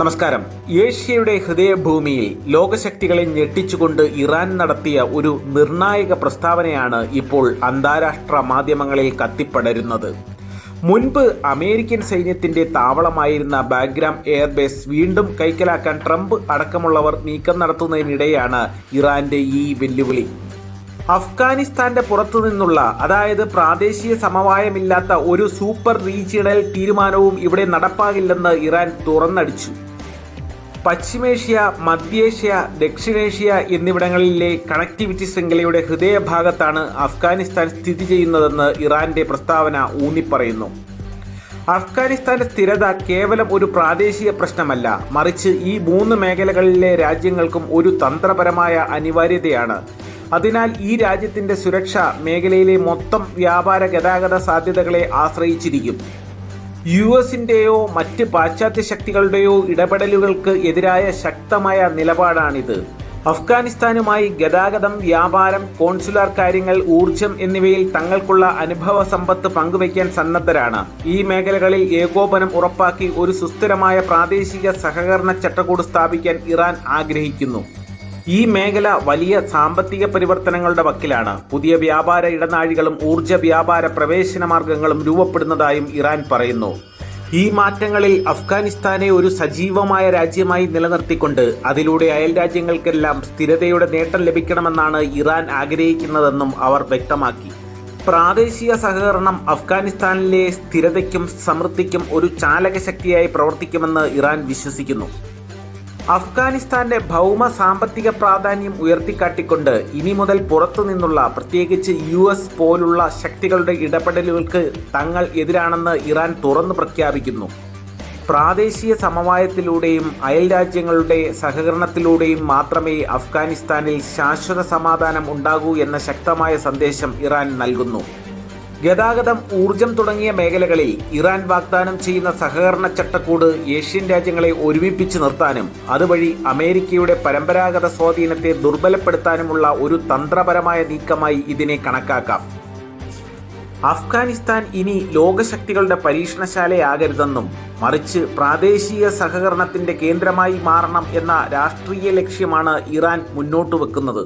നമസ്കാരം. ഏഷ്യയുടെ ഹൃദയഭൂമിയിൽ ലോകശക്തികളെ ഞെട്ടിച്ചുകൊണ്ട് ഇറാൻ നടത്തിയ ഒരു നിർണായക പ്രസ്താവനയാണ് ഇപ്പോൾ അന്താരാഷ്ട്ര മാധ്യമങ്ങളിൽ കത്തിപ്പടരുന്നത്. മുൻപ് അമേരിക്കൻ സൈന്യത്തിന്റെ താവളമായിരുന്ന ബാഗ്രാം എയർബേസ് വീണ്ടും കൈക്കലാക്കാൻ ട്രംപ് അടക്കമുള്ളവർ നീക്കം നടത്തുന്നതിനിടെയാണ് ഇറാന്റെ ഈ വെല്ലുവിളി. അഫ്ഗാനിസ്ഥാന്റെ പുറത്തു നിന്നുള്ള അതായത് പ്രാദേശിക സമവായമില്ലാത്ത ഒരു സൂപ്പർ റീജിയണൽ തീരുമാനവും ഇവിടെ നടപ്പാകില്ലെന്ന് ഇറാൻ തുറന്നടിച്ചു. പശ്ചിമേഷ്യ മധ്യേഷ്യ ദക്ഷിണേഷ്യ എന്നിവിടങ്ങളിലെ കണക്ടിവിറ്റി ശൃംഖലയുടെ ഹൃദയഭാഗത്താണ് അഫ്ഗാനിസ്ഥാൻ സ്ഥിതി ചെയ്യുന്നതെന്ന് ഇറാന്റെ പ്രസ്താവന ഊന്നിപ്പറയുന്നു. അഫ്ഗാനിസ്ഥാന്റെ സ്ഥിരത കേവലം ഒരു പ്രാദേശിക പ്രശ്നമല്ല മറിച്ച് ഈ മൂന്ന് മേഖലകളിലെ രാജ്യങ്ങൾക്കും ഒരു തന്ത്രപരമായ അനിവാര്യതയാണ്. അതിനാൽ ഈ രാജ്യത്തിന്റെ സുരക്ഷ മേഖലയിലെ മൊത്തം വ്യാപാര ഗതാഗത സാധ്യതകളെ ആശ്രയിച്ചിരിക്കും. യു എസിന്റെയോ മറ്റ് പാശ്ചാത്യ ശക്തികളുടെയോ ഇടപെടലുകൾക്ക് എതിരായ ശക്തമായ നിലപാടാണിത്. അഫ്ഗാനിസ്ഥാനുമായി ഗതാഗതം വ്യാപാരം കോൺസുലാർ കാര്യങ്ങൾ ഊർജം എന്നിവയിൽ തങ്ങൾക്കുള്ള അനുഭവ സമ്പത്ത് പങ്കുവയ്ക്കാൻ സന്നദ്ധരാണ്. ഈ മേഖലകളിൽ ഏകോപനം ഉറപ്പാക്കി ഒരു സുസ്ഥിരമായ പ്രാദേശിക സഹകരണ ചട്ടക്കൂട് സ്ഥാപിക്കാൻ ഇറാൻ ആഗ്രഹിക്കുന്നു. ഈ മേഖല വലിയ സാമ്പത്തിക പരിവർത്തനങ്ങളുടെ വക്കിലാണ്. പുതിയ വ്യാപാര ഇടനാഴികളും ഊർജ വ്യാപാര പ്രവേശന മാർഗങ്ങളും രൂപപ്പെടുന്നതായും ഇറാൻ പറയുന്നു. ഈ മാറ്റങ്ങളിൽ അഫ്ഗാനിസ്ഥാനെ ഒരു സജീവമായ രാജ്യമായി നിലനിർത്തിക്കൊണ്ട് അതിലൂടെ അയൽ രാജ്യങ്ങൾക്കെല്ലാം സ്ഥിരതയുടെ നേട്ടം ലഭിക്കണമെന്നാണ് ഇറാൻ ആഗ്രഹിക്കുന്നതെന്നും അവർ വ്യക്തമാക്കി. പ്രാദേശിക സഹകരണം അഫ്ഗാനിസ്ഥാനിലെ സ്ഥിരതയ്ക്കും സമൃദ്ധിക്കും ഒരു ചാലകശക്തിയായി പ്രവർത്തിക്കുമെന്ന് ഇറാൻ വിശ്വസിക്കുന്നു. അഫ്ഗാനിസ്ഥാന്റെ ഭൗമ സാമ്പത്തിക പ്രാധാന്യം ഉയർത്തിക്കാട്ടിക്കൊണ്ട് ഇനി മുതൽ പുറത്തുനിന്നുള്ള പ്രത്യേകിച്ച് യു എസ് പോലുള്ള ശക്തികളുടെ ഇടപെടലുകൾക്ക് തങ്ങൾ എതിരാണെന്ന് ഇറാൻ തുറന്നു പ്രഖ്യാപിക്കുന്നു. പ്രാദേശിക സമവായത്തിലൂടെയും അയൽ രാജ്യങ്ങളുടെ സഹകരണത്തിലൂടെയും മാത്രമേ അഫ്ഗാനിസ്ഥാനിൽ ശാശ്വത സമാധാനം ഉണ്ടാകൂ എന്ന ശക്തമായ സന്ദേശം ഇറാൻ നൽകുന്നു. ഗതാഗതം ഊർജം തുടങ്ങിയ മേഖലകളിൽ ഇറാൻ വാഗ്ദാനം ചെയ്യുന്ന സഹകരണ ചട്ടക്കൂട് ഏഷ്യൻ രാജ്യങ്ങളെ ഒരുമിപ്പിച്ച് നിർത്താനും അതുവഴി അമേരിക്കയുടെ പരമ്പരാഗത സ്വാധീനത്തെ ദുർബലപ്പെടുത്താനുമുള്ള ഒരു തന്ത്രപരമായ നീക്കമായി ഇതിനെ കണക്കാക്കാം. അഫ്ഗാനിസ്ഥാൻ ഇനി ലോകശക്തികളുടെ പരീക്ഷണശാലയാകരുതെന്നും മറിച്ച് പ്രാദേശിക സഹകരണത്തിന്റെ കേന്ദ്രമായി മാറണം എന്ന രാഷ്ട്രീയ ലക്ഷ്യമാണ് ഇറാൻ മുന്നോട്ട് വെക്കുന്നത്